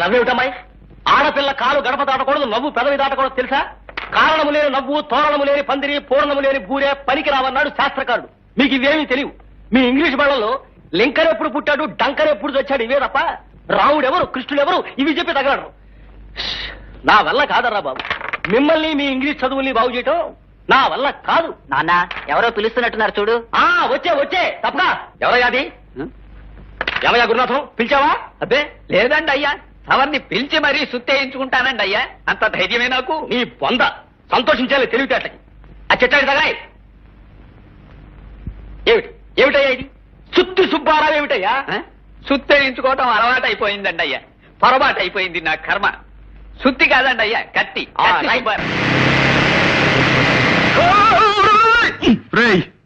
నవ్వేమిటమ్మాయి? ఆడపిల్ల కాలు గడప దాటకూడదు నవ్వు పెదవి దాటకూడదు తెలుసా? కారణము లేని నవ్వు తోరణము లేని పందిరి పూర్ణము లేని బూరే పనికి రావన్నాడు శాస్త్రకారుడు. మీకు ఇవేమీ తెలియవు. మీ ఇంగ్లీష్ బళ్ళలో లింకన్ ఎప్పుడు పుట్టాడు డంకన్ ఎప్పుడు చచ్చాడు ఇవే తప్ప రాముడు ఎవరు కృష్ణుడు ఎవరు ఇవి చెప్పి తగలడు నా వల్ల కాదరా బాబు. మిమ్మల్ని మీ ఇంగ్లీష్ చదువుల్ని బాగు చేయటం నా వల్ల కాదు. నాన్న ఎవరో పిలుస్తున్నట్టున్నారు చూడు. ఆ వచ్చే వచ్చే తప్పగా ఎవరయ్యా అది? ఎవరయ్యా గురునాథం? పిలిచావా? అబ్బే లేదండి అయ్యా. సవర్ని పిలిచి మరీ సుత్తేయించుకుంటానండి అయ్యా. అంత ధైర్యమే నాకు. నీ పొంద సంతోషించాలి తెలివితేటకి ఆ చెట్టాడి తగాయ్ ఏమిటి? ఏమిటయ్యా ఇది? సుత్తి సుబ్బారావు ఏమిటయ్యా? సుత్తేయించుకోవటం అలవాటు అయిపోయిందండి అయ్యా. పొరపాటు అయిపోయింది నా కర్మ. సుత్తి కాదండి అయ్యా కత్తి.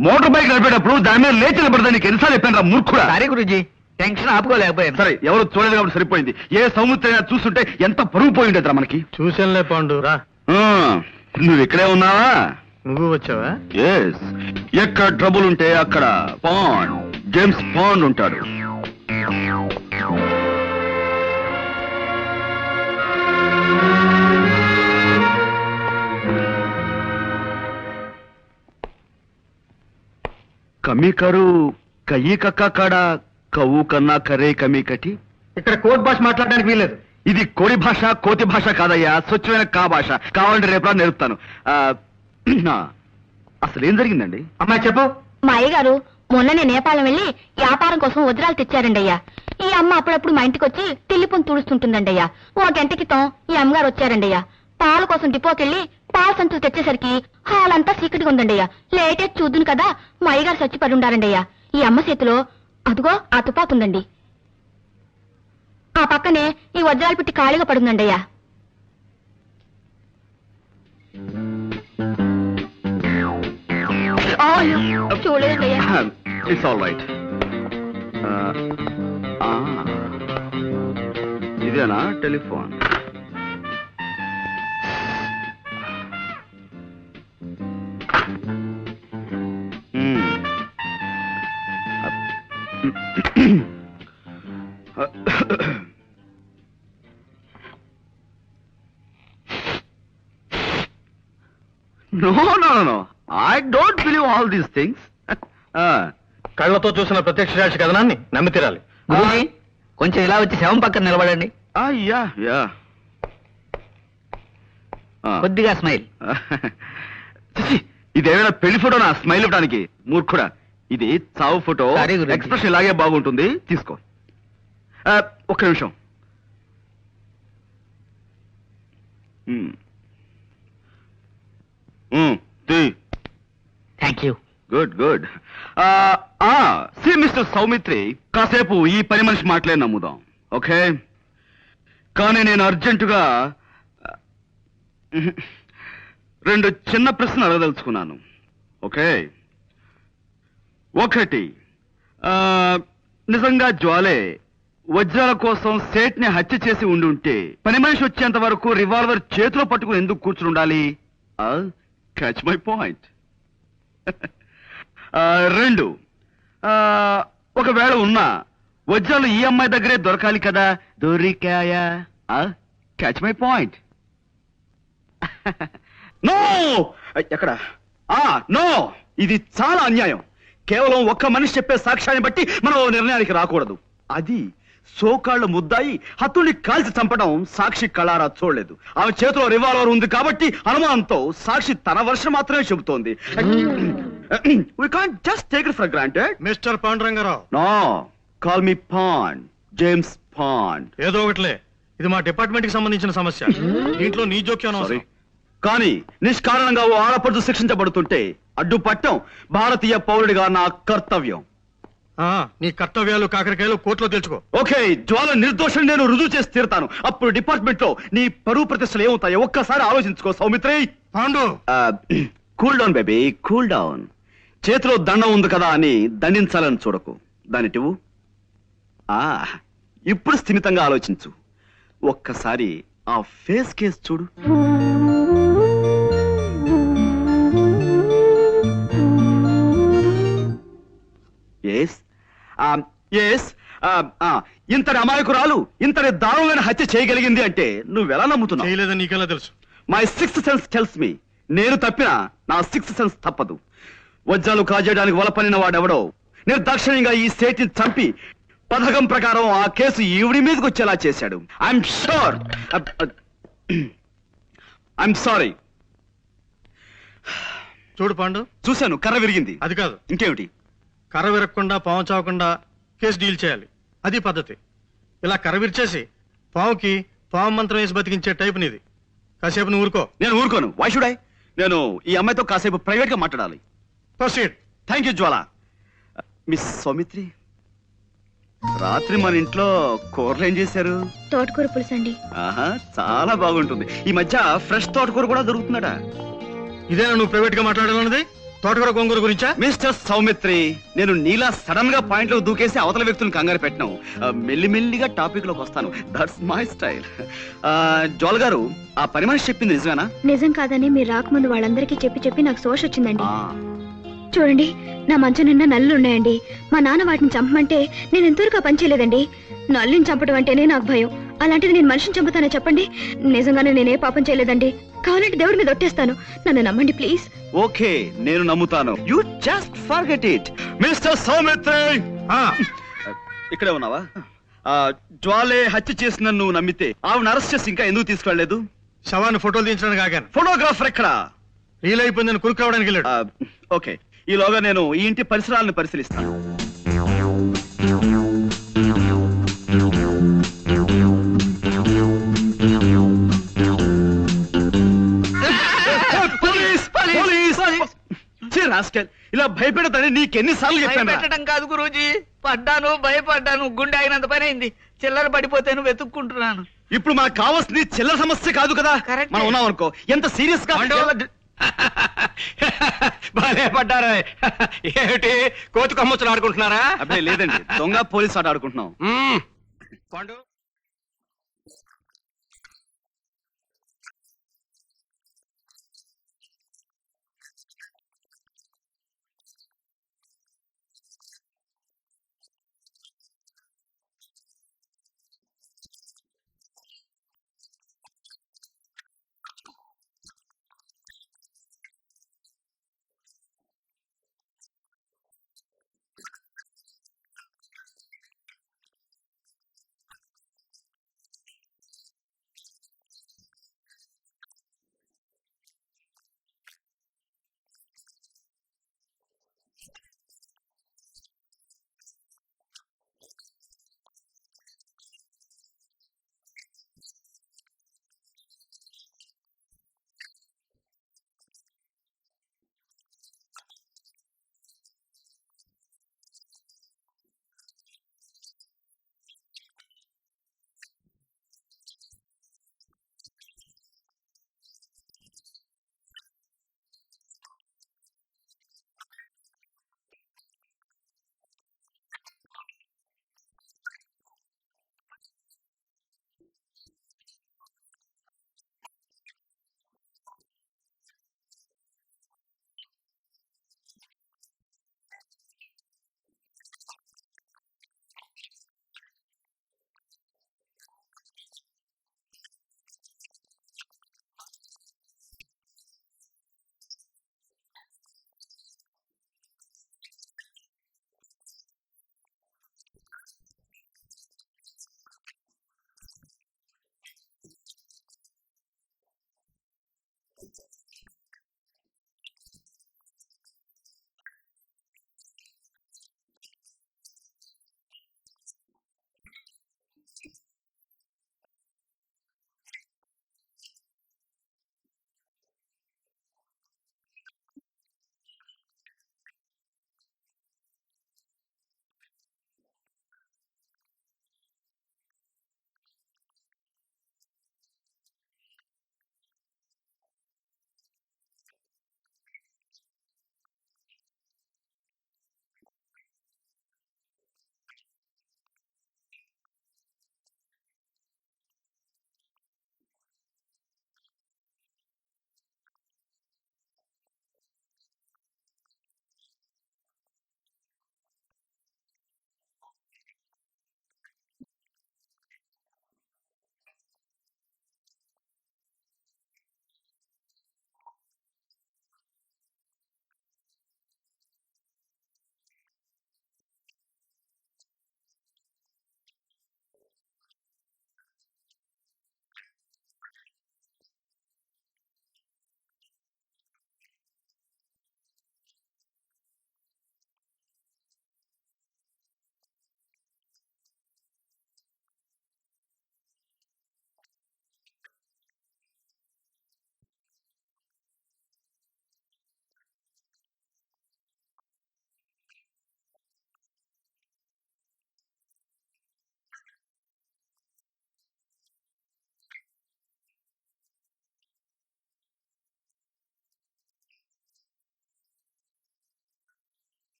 మోటార్ బైక్ నడిపేటప్పుడు దాని మీద లేచి నిలబడదా నీకు ఎన్నిసార్లు చెప్పాను మూర్ఖుడా? సారీ గురుజీ. టెన్షన్ ఆపుకోలేకపోయాను. సరే ఎవరు చూడలేదు కాబట్టి సరిపోయింది. ఏ సముద్రైనా చూస్తుంటే ఎంత పరుగు పోయి ఉండేదిరా మనకి? చూసానులే పాండు. రా. ఆ, నువ్వు ఇక్కడే ఉన్నావా? నువ్వు వచ్చావా? ఎస్ ఎక్కడ ట్రబుల్ ఉంటే అక్కడ పాండ్ జేమ్స్ పాండ్ ఉంటాడు. కమ్మి కరు కయ్యి కక్క కాడ కవ్వు కన్నా కరే కమి కటి ఇక్కడ కోర్ట్ భాష మాట్లాడడానికి వీల్లేదు. ఇది కోడి భాష కోతి భాష కాదయ్యా స్వచ్ఛమైన కా భాష. కావాలంటే రేపు నేర్పుతాను. ఆ, అసలు ఏం జరిగిందండి? అమ్మాయి చెప్పు. మా అయ్యగారు మొన్ననే నేపాళం వెళ్ళి వ్యాపారం కోసం వజ్రాలు తెచ్చారండి అయ్యా ఈ అమ్మ అప్పుడప్పుడు మా ఇంటికి వచ్చి తిల్లిపొని తుడుస్తుంటుందండి అయ్యా ఓ గంట క్రితం ఈ అమ్మగారు వచ్చారండి అయ్యా పాల కోసం డిపోకెళ్ళి పాల సంచులు తెచ్చేసరికి హాల్ అంతా చీకటిగా ఉందండి అయ్యా లేటెస్ట్ చూద్దును కదా మా అయ్యగారు చచ్చిపడి ఉండారండి అయ్యా ఈ అమ్మ చేతిలో అదుగో ఆ తుపాకు ఉందండి. ఆ పక్కనే ఈ వజ్రాలు పెట్టి ఖాళీగా పడుందండి అయ్యా. చూడలేదండి అయ్యా ఇట్స్ ఆల్ రైట్ ఇదేనా telephone? No no no I don't believe all these things కళ్ళతో చూసిన ప్రత్యక్ష సాక్షి కథనాన్ని నమ్మి తీరాలి. గురూజీ కొంచెం ఇలా వచ్చి శవం పక్కన నిలబడండి. యా యా కొద్దిగా స్మైల్. ఇదేమైనా పెళ్ళి ఫోటో నా స్మైల్ ఇవ్వడానికి. మూర్ఖుడా. ఇది చావు ఫోటో. ఎక్స్ప్రెషన్ ఇలాగే బాగుంటుంది. తీసుకో. ఒక్క నిమిషం. తీ. Thank you good good see mister Soumitri కాసేపు ఈ పని మనిషి మాటలే నమ్ముదాం ఓకే? కానీ నేను అర్జెంటుగా ఆ, రెండు చిన్న ప్రశ్నలు అడగదలుచుకున్నాను ఓకే? ఒకటి నిజంగా జ్వాలే వజ్రాల కోసం సేట్ని హత్య చేసి ఉండి ఉంటే పని మనిషి వచ్చేంత వరకు రివాల్వర్ చేతిలో పట్టుకుని ఎందుకు కూర్చుని ఉండాలి? క్యాచ్ మై పాయింట్ రెండు. ఆ, ఒకవేళ ఉన్నా వజ్రాలు ఈ అమ్మాయి దగ్గరే దొరకాలి కదా? దొరికాయా? క్యాచ్ మై పాయింట్ నో ఎక్కడ? నో ఇది చాలా అన్యాయం. కేవలం ఒక్క మనిషి చెప్పే సాక్ష్యాన్ని బట్టి మనం నిర్ణయానికి రాకూడదు. అది సోకాళ్ళు ముద్దాయి హత్తుల్ని కాల్చి చంపడం సాక్షి కళారా చూడలేదు. ఆమె చేతిలో రివాల్వర్ ఉంది కాబట్టి అనుమానంతో సాక్షి తన వర్షం మాత్రమే చెబుతోంది. We can't just take it for granted mister Pandurangarao. No call me Pond James Pond ఏదో ఒకటిలే. ఇది మా డిపార్ట్మెంట్కి సంబంధించిన సమస్య. దీంట్లో నీ జోక్యం సారీ అనవసరం. కానీ నిష్కారణంగా ఓ ఆడపడుచు శిక్షించబడుతుంటే అడ్డుపట్టం భారతీయ పౌరుడిగా నా కర్తవ్యం. నీ కర్తవ్యాలు కాకరకాయలు కోర్టులో తెలుసుకో. ఓకే జ్వాల నిర్దోషం నేను రుజువు చేసి తీరుతాను. అప్పుడు డిపార్ట్మెంట్లో నీ పరువు ప్రతిష్టలు ఏమవుతాయో ఒక్కసారి ఆలోచించుకో Soumitri. Pandu. Cool down baby cool down. చేతిలో దండం ఉంది కదా అని దండించాలని చూడకు. దానిటివు ఆ ఇప్పుడు స్థిమితంగా ఆలోచించు. ఒక్కసారి ఆ ఫేస్ కేస్ చూడు. ఎస్ ఇంతటి అమాయకురాలు ఇంతటి దారుణమైన హత్య చేయగలిగింది అంటే నువ్వెలా నమ్ముతున్నావు? చేయలేదని నీకెలా తెలుసు? My sixth sense tells me నేను తప్పినా నా సిక్స్త్ సెన్స్ తప్పదు. వజ్రాలు కాజేయడానికి వలపనిన వాడెవడో నిర్దాక్షిణ్యంగా ఈ సేటిని చంపి పథకం ప్రకారం ఆ కేసు ఈవిడి మీదకి వచ్చేలా చేశాడు. ఐఎమ్ షూర్ ఐఎమ్ సారీ చూడు పాండు. చూశాను కర్ర విరిగింది. అది కాదు. ఇంకేమిటి? కర్ర విరగకుండా పాము చావకుండా కేసు డీల్ చేయాలి. అది పద్ధతి. ఇలా కర్ర విరిచేసి పావుకి పాము మంత్రం వేసి బతికించే టైప్ నీది. కాసేపు నువ్వు ఊరుకో. నేను ఊరుకోను. వై షుడ్ ఐ నేను ఈ అమ్మాయితో కాసేపు ప్రైవేట్గా మాట్లాడాలి. Proceed thank you Jwala. Miss Soumitri రాత్రి మన ఇంట్లో కూరలు ఏం చేశారు? తోటకూర పులుసు అండి. ఆహా చాలా బాగుంటుంది. ఈ మధ్య ఫ్రెష్ తోటకూర కూడా దొరుకుతుందట. ఇదేనా నువ్వు ప్రైవేట్గా మాట్లాడాలన్నది? తోటకూర గొంగూర గురించా? మిస్టర్ సౌమిత్రి నేను నీలా సడన్గా పాయింట్లో దూకేసి అవతల వ్యక్తులను కంగారు పెట్టను మెల్లిమెల్లిగా టాపిక్లోకి వస్తాను దట్స్ మై స్టైల్ జోల్ గారు ఆ పని మనిషి చెప్పింది నిజమేనా? నిజం కాదని మీరు రాకముందు వాళ్ళందరికీ చెప్పి చెప్పి నాకు సోష వచ్చిందండి. చూడండి నా మంచం నిండా నల్లు ఉన్నాయండి. మా నాన్న వాటిని చంపమంటే నేను ఎంతవరకు ఆ పని చేయలేదండి. నల్లుని చంపడం అంటేనే నాకు భయం. అలాంటిది నేను మనిషిని చంపుతానా చెప్పండి. నిజంగానే నేనే పాపం చేయలేదండి. కావాలంటే దేవుడి మీద ఒట్టేస్తాను. నన్ను నమ్మండి ప్లీజ్. ఓకే నేను నమ్ముతాను. You just forget it mister Soumitri! ఆ, ఇక్కడే ఉన్నావా? ఆ, జ్వాలే హత్య చేసిన నువ్వు నమ్మితే ఆవిడ అరెస్ట్ చేసి ఇంకా ఎందుకు తీసుకెళ్ళలేదు శవాన్ని ఫోటోలు తీయించడానికి ఆగాను. ఫోటోగ్రాఫర్ ఎక్కడ? రీల్ అయిపోయిందని కురుకు రావడానికి వెళ్ళాడు. ఆ, ఓకే. ఈలోగా నేను ఈ ఇంటి పరిసరాలను పరిశీలిస్తాను. Rascal. ఇలా భయపెడతాని నీకెన్నిసార్లు చెప్పాను భయపెట్టడం కాదు గురూజీ. పడ్డాను భయపడ్డాను గుండె అయినంత పని అయింది. చిల్లర పడిపోతేను వెతుక్కుంటున్నాను. ఇప్పుడు మనకు కావాల్సింది చిల్లర సమస్య కాదు కదా? Correct. మనం ఉన్నాం అనుకో. ఎంత సీరియస్గా? భలే పడ్డారా. ఏమిటి? కోతి కొమ్మచ్చులు ఆడుకుంటున్నారా? అప్పుడే లేదండి. దొంగ పోలీస్ ఆట ఆడుకుంటున్నాం. మ్మ్. పండు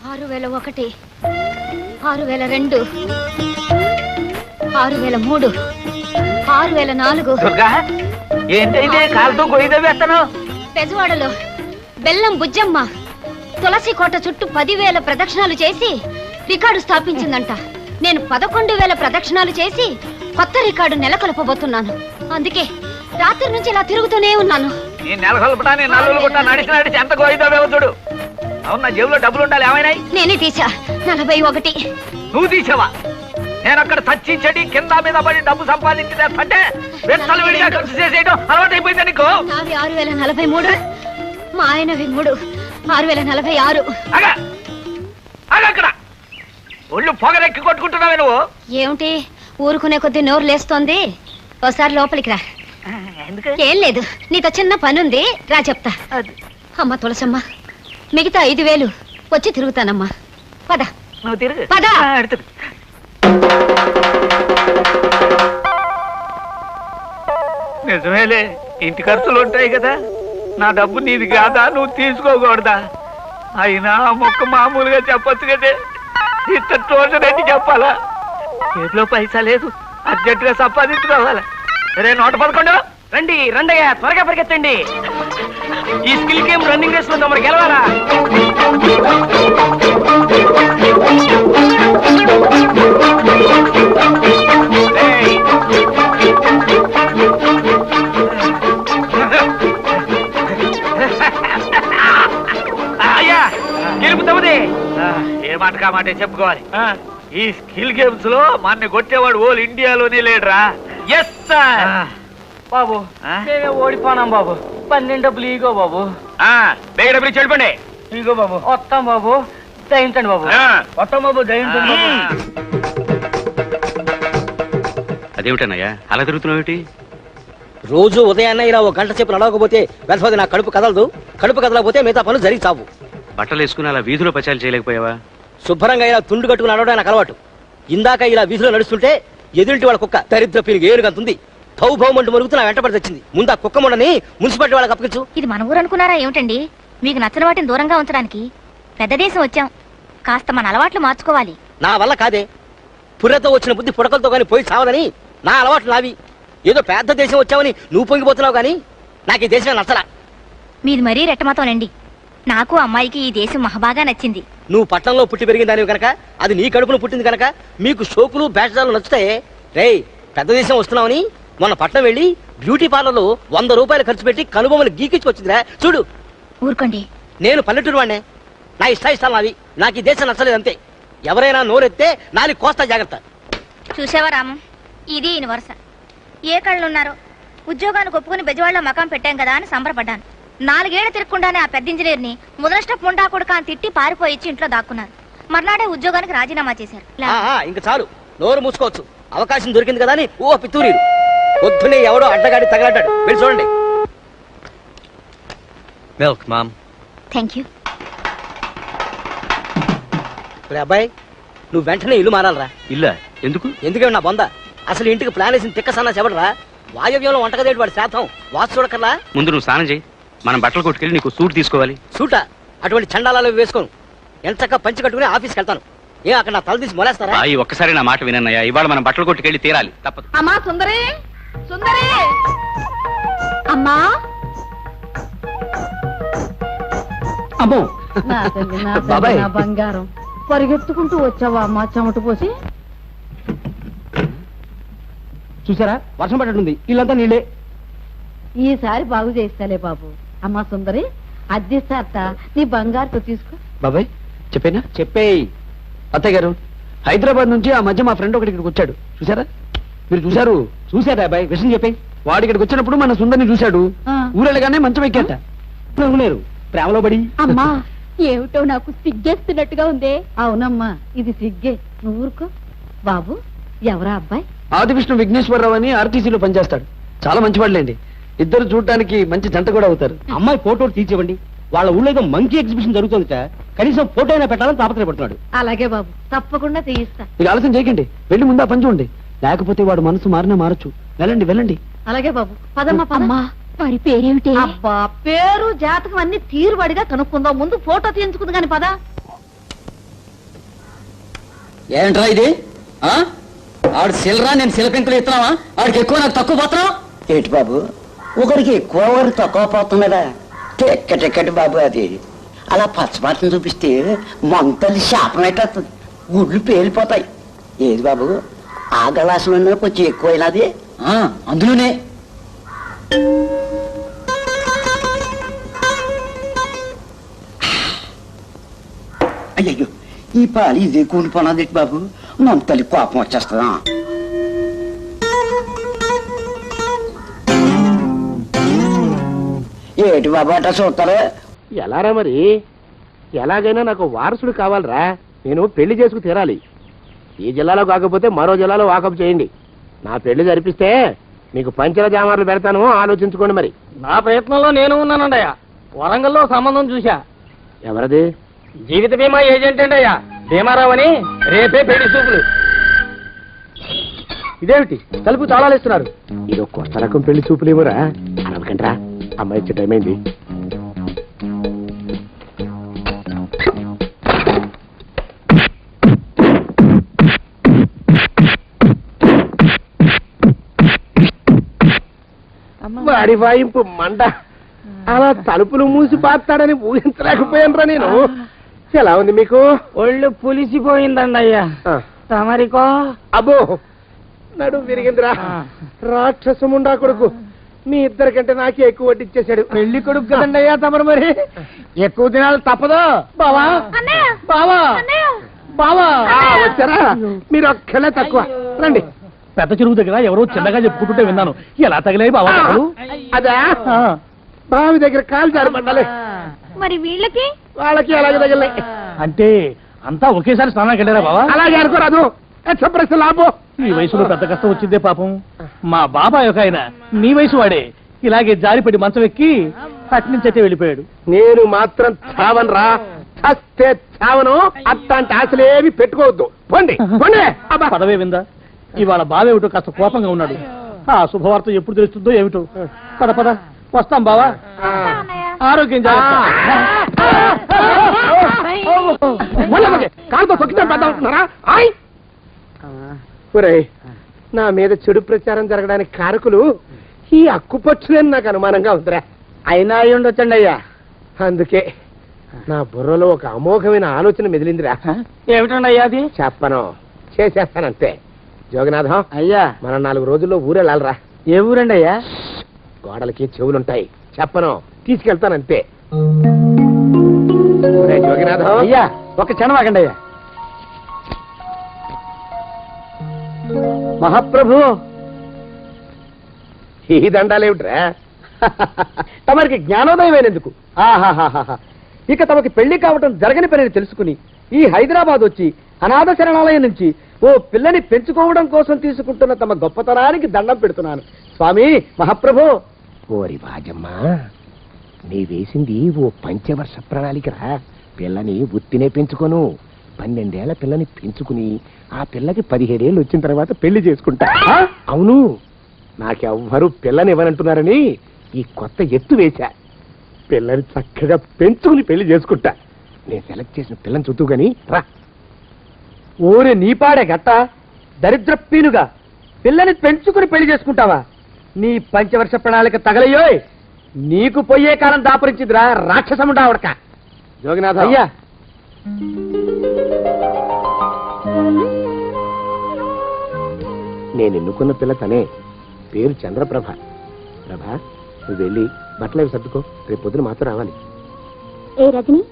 ఆరు వేల ఒకటి ఆరు వేల రెండు ఆరు వేల మూడు ఆరు వేల నాలుగు దుర్గా ఏంటైతే కాలుతో గొయ్యి వేస్తాను? పెజవాడలో బెల్లం బుజ్జమ్మ తులసి కోట చుట్టూ పదివేల ప్రదక్షిణాలు చేసి రికార్డు స్థాపించిందంట. నేను పదకొండు వేల ప్రదక్షిణాలు చేసి కొత్త రికార్డు నెలకొల్పబోతున్నాను. అందుకే రాత్రి నుంచి ఇలా తిరుగుతూనే ఉన్నాను. ఎంత అవును నా జేబులో డబ్బులు ఉండాలి ఏమైనాయి? నేనే తీసా నలభై ఒకటి. నువ్వు తీసావా? నేను అక్కడ చచ్చి చెడి కింద మీద పడి డబ్బు సంపాదించి తెస్తుంటే వెత్తలు విడిగా ఖర్చు చేసేయడం అలవాటు అయిపోయింది నీకు? నావి ఆరు వేల నలభై మూడు మా ఆయనవి మూడు ఆరు వేల నలభై ఆరు. అగా అగా అక్కడ! ఒళ్ళు పొగరెక్కి కొట్టుకుంటున్నావే నువ్వు. ఏమిటి? ఊరుకునే కొద్దీ నోరు లేస్తోంది. ఒకసారి లోపలికి రా. ఏం లేదు నీతో చిన్న పనుంది. రా చెప్తా. అమ్మ తులసమ్మ మిగతా ఐదు వేలు వచ్చి తిరుగుతానమ్మా. పద. నువ్వు తిరుగు. పద. ఆ. నిజమేలే ఇంటి ఖర్చులు ఉంటాయి కదా. నా డబ్బు నీది కాదా నువ్వు తీసుకోకూడదా. అయినా ఆ మొక్క మామూలుగా చెప్పొచ్చు కదే. ఇంత టోటనని చెప్పాలా? చేతిలో పైసా లేదు. అర్జెంటుగా సంపాదించుకోవాలా. రే నూట పదకొండు రండి రండయ్య త్వరగా పరిగెత్తండి. ఈ స్కిల్ గేమ్ రన్నింగ్ రేస్లో తమరు గెలవాలా. అయ్యా గెలుపు తమది. ఆ, ఏ మాట కా మాటే చెప్పుకోవాలి. ఈ స్కిల్ గేమ్స్లో మన కొట్టేవాడు ఓల్ ఇండియాలోనే లేడురా. ఎస్ సార్ బాబు? మేమే ఓడిపోనాం బాబు. పన్నెండు డబ్బులు ఈగో బాబు. ఆ, బేగ డబ్బులు ఇచ్చి వెళ్ళిపోండి ఈగో బాబు. వస్తాం బాబు. దయించండి బాబు. వస్తాం బాబు దయించండి బాబు. అదేమిటన్నయ్యా? అలా తిరుగుతున్నావు రోజు ఉదయాన్నే ఇలా ఒక గంట సేపు నడవకపోతే వెళ్తుంది నా కడుపు కదలదు. కడుపు కదలకపోతే మిగతా పనులు జరిగి చావు. బట్టలు వేసుకుని అలా వీధిలో పచాలు చేయలేకపోయావా? శుభ్రంగా ఇలా తుండు కట్టుకుని నడవడం నాకు అలవాటు. ఇందాక ఇలా వీధిలో నడుస్తుంటే ఎదురింటి వాళ్ళ కుక్క దరిద్ర పీలికి ఏరుగంతుంది తౌ భౌమంటూ మరుగుతూ నా వెంటబడి తెచ్చింది. ముందు ఆ కుక్క ముండని మున్సిపాలిటీ వాళ్ళకి అప్పగించు. ఇది మన ఊరు అనుకున్నారా ఏమిటండి? మీకు నచ్చని వాటిని దూరంగా ఉంచడానికి పెద్ద దేశం వచ్చాం. కాస్త మన అలవాట్లు మార్చుకోవాలి. నా వల్ల కాదే. పుర్రెతో వచ్చిన బుద్ధి పుడకలతో కానీ పోయి చావదని నా అలవాట్లు నావి. ఏదో పెద్ద దేశం వచ్చావని నువ్వు పొంగిపోతున్నావు కానీ నాకు ఈ దేశమే నచ్చలా. మీది మరీ రెట్టమాతోనండి నాకు అమ్మాయికి ఈ దేశం మహాబాగా నచ్చింది. నువ్వు పట్టణంలో పుట్టి పెరిగిన దానివి కనుక అది నీ కడుపులో పుట్టింది కనుక మీకు షోకులు బ్యాచదాలు నచ్చుతాయి. రేయ్ పెద్ద దేశం వస్తున్నావని మొన్న పట్నం వెళ్ళి బ్యూటీ పార్లర్లో వంద రూపాయలు ఖర్చు పెట్టి కనుబొమ్మలు గీకిచ్చి వచ్చిందిరా చూడు. ఊరుకోండి. నేను పల్లెటూరు వాడినే. నా ఇష్ట ఇష్టాలు నావి. నాకు ఈ దేశం నచ్చలేదు అంతే. ఎవరైనా నోరెత్తే నాలుగు కోస్తా జాగ్రత్త. చూసావా రామం? ఇది ఈయన వరుస. ఏ కళ్ళున్నారో? ఉద్యోగానికి ఒప్పుకుని బెజవాడలో మకాం పెట్టాం కదా అని సంబరపడ్డాను. నాలుగేళ్ళు తిరగకుండానే ఆ పెద్ద ఇంజనీర్ని ముదనష్టపు ముండా కొడుక అని తిట్టి పారిపోయి ఇచ్చి ఇంట్లో దాక్కున్నారు మర్నాడే ఉద్యోగానికి రాజీనామా చేశారు. ఇంక చాలు. నోరు మూసుకోవచ్చు. అవకాశం దొరికింది కదా అని ఓ పిత్తూరి పొద్దునే ఎవడో అడ్డగాడి తగలడ్డాడు. వెళ్ళి చూడండి. మిల్క్ మామ్ థ్యాంక్ యూ రే అబ్బాయి నువ్వు వెంటనే ఇల్లు మారాలరా? ఇల్లా ఎందుకు? ఎందుకంటే నా బొంద? అసలు ఇంటికి ప్లాన్ వేసిన తిక్క సన్నా చెవడరా వాయవ్యంలో వంటగదేటి వాడి శాతం వాసు చూడకర్లా ముందు నువ్వు స్నానం చేయి. మనం బట్టలు కొట్టుకెళ్ళి నీకు సూట్ తీసుకోవాలి. సూట? అటువంటి చండాలాలు వేసుకోను. ఎంతక్క పంచి కట్టుకుని ఆఫీస్కి వెళ్తాను. ఏ అక్కడ నా తల తీసి మొలేస్తారా? ఒక్కసారి నా మాట వినన్నయ్యా. ఇవాళ మనం బట్టలు కొట్టుకెళ్ళి తీరాలి. తప్పదు. అమ్మా సుందరి సుందరి! అమ్మా! అమ్మో! నా తల్లి, నా తల్లి, బాబాయ్. నా బంగారం. పరిగెత్తుకుంటూ వచ్చావా అమ్మా చెమట పోసి? చూసారా? వర్షం పడ్డట్టుంది. ఇల్లంతా నీళ్ళే. ఈసారి బాగు చేస్తాలే బాబు. అమ్మా సుందరి అద్దెస్తారట నీ బంగారుతో తీసుకో. బాబాయ్ చెప్పేనా? చెప్పేయ్. అత్తయ్య గారు హైదరాబాద్ నుంచి ఆ మధ్య మా ఫ్రెండ్ ఒకటి ఇక్కడికి వచ్చాడు. చూసారా? మీరు చూసారు చూసారా అబ్బాయి? విషయం చెప్పేయ్ వాడు ఇక్కడికి వచ్చినప్పుడు మన సుందరిని చూశాడు. ఊరెళ్ళగానే మంచం ఎక్కాట. లేరు ప్రేమలో పడి. అమ్మా ఏమిటో నాకు సిగ్గేస్తున్నట్టుగా ఉందే. అవునమ్మా ఇది సిగ్గే. నువ్వు ఊరుకో. బాబు ఎవరా అబ్బాయి? ఆది విష్ణు విఘ్నేశ్వరరావు అని ఆర్టీసీలో పనిచేస్తాడు. చాలా మంచివాళ్ళండి. ఇద్దరు చూడటానికి మంచి జంట కూడా అవుతారు. అమ్మాయి ఫోటో తీసివ్వండి. వాళ్ళ ఊళ్ళో ఏదో మంకీ ఎగ్జిబిషన్ జరుగుతుందిట. కనీసం ఫోటో అయినా పెట్టాలని తాపత్రయపడుతున్నాడు. అలాగే బాబు తప్పకుండా తీయిస్తా. ఇక ఆలస్యం చేయకండి. వెళ్ళి ముందు ఆ పని చూడండి. లేకపోతే వాడు మనసు మారినా మారచ్చు. వెళ్ళండి వెళ్ళండి. అలాగే బాబు. పదమ్మా పదమ్మా వారి పేరేమిటి? అబ్బా పేరు జాతకం అన్ని తీరుబడిగా కనుక్కుందాం. ముందు ఫోటో తీయించుకుంది కాని పద. ఏంట్రా ఇది? ఆ? ఆడు సిల్లరా నేను సిలపెంకులు ఇస్తున్నావా? ఆడికి ఎక్కువ నాకు తక్కువ పోతున్నావు? ఏటి బాబు? ఒకరికి ఎక్కువ ఒకరికి తక్కువ పోతున్నదా టిక్కెట్ బాబు అది. అలా పచ్చబట్టం చూపిస్తే మంతలు శాపం ఎట్టేస్తుంది గుడ్లు పేలిపోతాయి. ఏది బాబు? ఆ గలాసులో కొంచెం ఎక్కువైనది. అందులోనే. అయ్యయ్యో ఈ పాలు ఇదే కూలిపోనది బాబు. మంతలి కోపం వచ్చేస్తుందా? ఏటి బాబు అట్లా చూస్తారా? ఎలారా మరి? ఎలాగైనా నాకు వారసుడు కావాలరా. నేను పెళ్ళి చేసుకు తీరాలి. ఈ జిల్లాలో కాకపోతే మరో జిల్లాలో వాకప్ చేయండి. నా పెళ్ళి జరిపిస్తే మీకు పంచల జామార్లు పెడతాను ఆలోచించుకోండి మరి. నా ప్రయత్నంలో నేను ఉన్నానండయ్య. వరంగల్లో సంబంధం చూశా. ఎవరది? జీవిత బీమా ఏజెంట్ అండి అయ్యా భీమారావు అని రేపే పెళ్ళి చూపులు. ఇదేమిటి? తలుపు తాళాలు ఇస్తున్నారు ఇది కొత్త రకం పెళ్ళి చూపులేమోరా? అరవకంట్రా అమ్మాయి ఇచ్చే టైం అయింది. వాడి వాయింపు మండ. అలా తలుపులు మూసి పాతాడని ఊహించలేకపోయానురా నేను. ఎలా ఉంది మీకు? ఒళ్ళు పులిసిపోయిందండి అయ్యా ఆ. తమరికో? అబ్బో నడు విరిగిందిరా. రాక్షసముండా కొడుకు. మీ ఇద్దరికంటే నాకే ఎక్కువ వడ్డిచ్చేశాడు పెళ్ళి కొడుకు కదండి అయ్యా తమరు మరి. ఎక్కువ దినాలు తప్పదు. బావా. బావా. బావా. వచ్చారా? మీరు ఒక్కలే తక్కువ. రండి. పెద్ద చెరువు దగ్గర ఎవరో చిన్నగా చెప్పుకుంటుంటే విన్నాను. ఎలా తగిలాయి బాబా అదా? బావి దగ్గర కాలు జారి పడ్డాలి మరి వీళ్ళకి? వాళ్ళకి అలాగే తగిలినాయి. అంటే అంతా ఒకేసారి స్నానానికి వెళ్ళారా బావా? అలాగే అనుకోరాదు ఎక్స్ప్రెస్ లాభో? ఈ వయసులో పెద్ద కష్టం వచ్చిందే పాపం. మా బాబాయ్ ఒక ఆయన. నీ వయసు వాడే. ఇలాగే జారిపడి మంచం ఎక్కి అట్నుంచైతే వెళ్ళిపోయాడు. నేను మాత్రం చావను రా చస్తే చావను. అట్లాంటి ఆశలేవి పెట్టుకోవద్దు. పోండి పోండి. అబ్బా. పదవే విందా? ఇవాళ బావేమిటో కాస్త కోపంగా ఉన్నాడు. ఆ శుభవార్త ఎప్పుడు తెలుస్తుందో ఏమిటో? పద పద. వస్తాం బావా. ఆరోగ్యం జాగ్రత్త. మొలమగే, కాలుతో తొక్కితే పెద్ద అవుతున్నారా ఆయ్. ఒరేయ్, నా మీద చెడు ప్రచారం జరగడానికి కారకులు ఈ అక్కుపచ్చులని నాకు అనుమానంగా ఉందిరా. అయినా అయి ఉండొచ్చండి అయ్యా. అందుకే నా బుర్రలో ఒక అమోఘమైన ఆలోచన మెదిలిందిరా. ఏమిటండి అయ్యా అది? చెప్పను. చేసేస్తానంతే. జోగనాథం అయ్యా. మనం నాలుగు రోజుల్లో ఊరెళ్ళాలరా. ఏ ఊరండి అయ్యా గోడలకి చెవులుంటాయి. చెప్పను తీసుకెళ్తానంతే. జోగినాథం. అయ్యా ఒక క్షణం ఆగండి అయ్యా. మహాప్రభు. ఈ దండాలేమిట్రా? తమరికి జ్ఞానోదయమైనందుకు. ఆహాహాహా ఇక తమకి పెళ్ళి కావటం జరగని పనిని తెలుసుకుని ఈ హైదరాబాద్ వచ్చి అనాథ శరణాలయం నుంచి ఓ పిల్లని పెంచుకోవడం కోసం తీసుకుంటున్న తమ గొప్పతనానికి దండం పెడుతున్నాను. స్వామి మహాప్రభు. ఓరి బాజమ్మా నీ వేసింది ఓ పంచవర్ష ప్రణాళికరా. పిల్లని ఉత్తినే పెంచుకోను. పన్నెండేళ్ళ పిల్లని పెంచుకుని ఆ పిల్లకి పదిహేడేళ్ళు వచ్చిన తర్వాత పెళ్ళి చేసుకుంటా? అవును నాకెవ్వరూ పిల్లని ఇవ్వనంటున్నారని ఈ కొత్త ఎత్తు వేశా. పిల్లని చక్కగా పెంచుకుని పెళ్ళి చేసుకుంటా. నేను సెలెక్ట్ చేసిన పిల్లని చుట్టూ గాని రా. ఓరే నీపాడే గట్ట దరిద్ర పీనుగా పిల్లని పెంచుకుని పెళ్ళి చేసుకుంటావా? నీ పంచవర్ష ప్రణాళిక తగలయ్యోయ్. నీకు పోయే కాలం దాపరించిందిరా రాక్షసముండా ఉడక జోగినాథ. అయ్యా. నేను ఎన్నుకున్న పిల్ల తనే. పేరు చంద్రప్రభ. ప్రభ నువ్వు వెళ్ళి బట్టలు అవి సర్దుకో. రేపు పొద్దున మాతో రావాలి. ఏ రజని?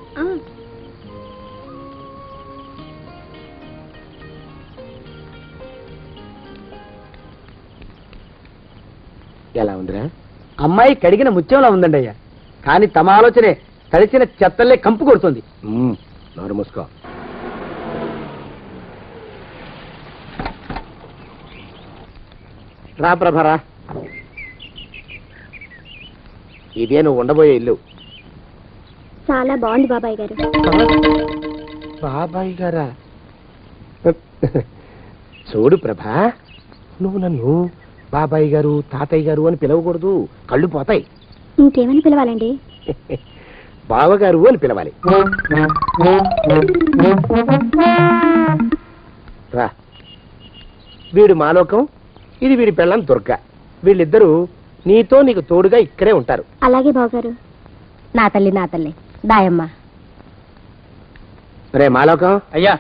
ఎలా ఉందిరా? అమ్మాయి కడిగిన ముత్యంలా ఉందండి అయ్యా. కానీ తమ ఆలోచనే తడిసిన చెత్తల్లే కంపు కొడుతుంది. నోరు మూసుకో. రా ప్రభ రా. ఇదే నువ్వు ఉండబోయే ఇల్లు. చాలా బాగుంది బాబాయ్ గారు. బాబాయ్ గారా? చూడు ప్రభా నువ్వు నన్ను బాబాయ్ గారు తాతయ్య గారు అని పిలవకూడదు. కళ్ళు పోతాయి. ఇంకేమని పిలవాలండి? బావగారు అని పిలవాలి. రా. వీడు మాలోకం ఇది వీడి పెళ్ళం దుర్గ. వీళ్ళిద్దరూ నీతో నీకు తోడుగా ఇక్కడే ఉంటారు. అలాగే బావగారు. నా తల్లి నా తల్లి. దాయమ్మ. రే మాలోకం. అయ్యా.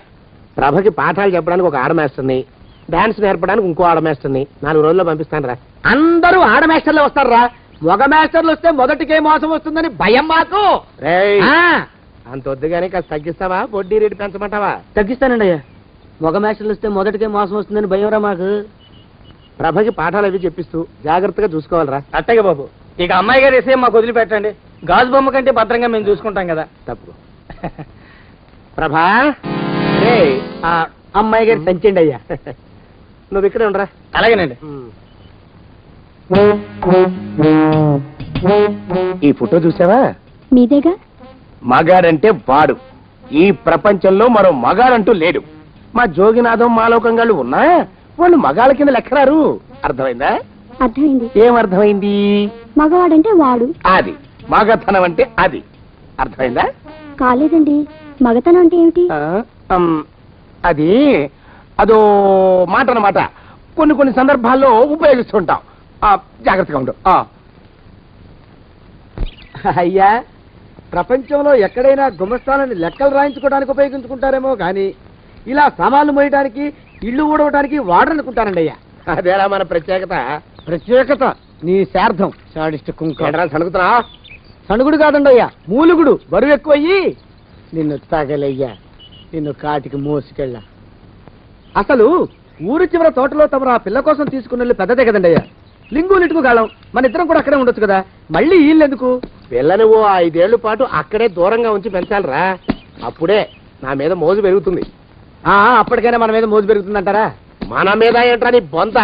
ప్రభకి పాఠాలు చెప్పడానికి ఒక ఆడమేస్తుంది. డాన్స్ నేర్పడానికి ఇంకో ఆడమేస్తుంది నాలుగు రోజుల్లో పంపిస్తాను రా అందరూ ఆడమేస్టర్లు వస్తారా మగ మాస్టర్లు వస్తే మొదటికే మోసం వస్తుందని భయం మాకు. అంత వద్దు కానీ కాస్త తగ్గిస్తావా? వడ్డీ రేటు పెంచమంటావా? తగ్గిస్తానండి అయ్యా మగ మ్యాచ్లు వస్తే మొదటికే మోసం వస్తుందని భయం రా మాకు. ప్రభకి పాఠాలు అవి చెప్పిస్తూ జాగ్రత్తగా చూసుకోవాలరా. అట్టగే బాబు. ఇక అమ్మాయి గారు వేసే మాకు వదిలిపెట్టండి. గాజు బొమ్మ కంటే భద్రంగా మేము చూసుకుంటాం కదా. తప్పు ప్రభా. రే ఆ అమ్మాయి గారు సంచండి అయ్యా. నువ్వు ఇక్కడే ఉండరా? అలాగేనండి. ఈ ఫోటో చూసావా? మీదేగా? మగాడంటే వాడు. ఈ ప్రపంచంలో మరో మగాడంటూ లేడు. మా జోగినాథం మాలోకంగాళ్ళు ఉన్నా వాళ్ళు మగాళ్ళ కింద లెక్కరారు. అర్థమైందా? అర్థమైంది. ఏం అర్థమైంది? మగవాడంటే వాడు. అది. మగతనం అంటే అది. అర్థమైందా? కాలేదండి. మగతనం అంటే ఏమిటి? ఆ, అమ్, అది అదో మాట అన్నమాట కొన్ని కొన్ని సందర్భాల్లో ఉపయోగిస్తుంటాం. ఆ, జాగ్రత్తగా ఉండు. ఆ. అయ్యా ప్రపంచంలో ఎక్కడైనా గుమస్థానాన్ని లెక్కలు రాయించుకోవడానికి ఉపయోగించుకుంటారేమో కానీ ఇలా సామాన్లు మోయడానికి ఇల్లు ఊడవడానికి వాడరనుకుంటానండి అయ్యా. అదేరా మన ప్రత్యేకత. ప్రత్యేకత నీ శార్థం. సాడిస్ట్ కుంక. ఏంట్రా సణుకుతున్నా? సణుగుడు కాదండి అయ్యా మూలుగుడు. బరువు ఎక్కువయ్యి. నిన్ను తగలయ్యా నిన్ను కాటికి మోసుకెళ్ళా. అసలు ఊరు చివర తోటలో తమరు ఆ పిల్ల కోసం తీసుకున్న పెద్దదే కదండి అయ్యా లింగు లిటుకు గాళం మన ఇద్దరం కూడా అక్కడే ఉండొచ్చు కదా. మళ్ళీ వీళ్ళు ఎందుకు? పిల్లని ఓ ఐదేళ్ళ పాటు అక్కడే దూరంగా ఉంచి పెంచాలిరా. అప్పుడే నా మీద మోజు పెరుగుతుంది. అప్పటికైనా మన మీద మోజు పెరుగుతుందంటారా? మన మీద ఏంట్రా నీ బొంత?